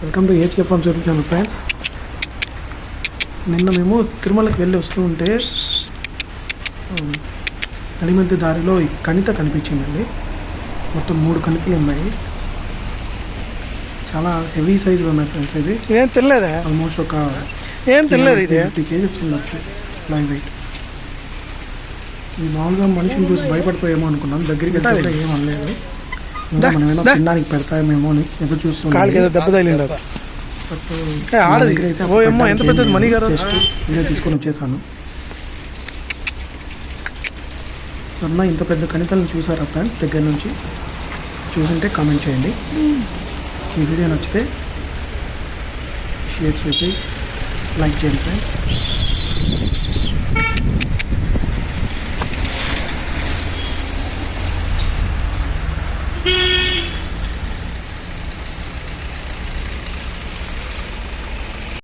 Welcome to HK farms YouTube channel friends నిన్న మేము తిరుమలకి వెళ్ళి వస్తూ ఉంటే నడిమధ్య దారిలో ఈ కణిత కనిపించిందండి. మొత్తం మూడు కణికలు ఉన్నాయి. చాలా హెవీ సైజులో ఉన్నాయి ఫ్రెండ్స్ ఇది ఏం తెలియదా ఆల్మోస్ట్ ఒక ఏం తెలియదు ఇది? ఫిఫ్టీ కేజెస్ ఉండొచ్చు లైవ్ వెయిట్ ఇది మామూలుగా మనిషిని చూసి భయపడిపోయేమో అనుకున్నాం దగ్గరికి వెళ్తే కూడా ఏం అనలేదు. ఇంకా దా, మనం ఏమైనా దా. తినడానికి పెడతామేమో అని ఎదురు చూస్తున్నాం కాలికి ఏదో దెబ్బ ఏ, ఆడది. ఓ అమ్మో, ఎంత పెద్దది? మణి గారు. వీడియో తీసుకొని వచ్చేసాను. అన్న ఇంత పెద్ద కణితలను చూసారా ఫ్రెండ్స్ దగ్గర నుంచి చూసుంటే కామెంట్ చేయండి. ఈ వీడియో నచ్చితే షేర్ చేసి లైక్ చేయండి ఫ్రెండ్స్.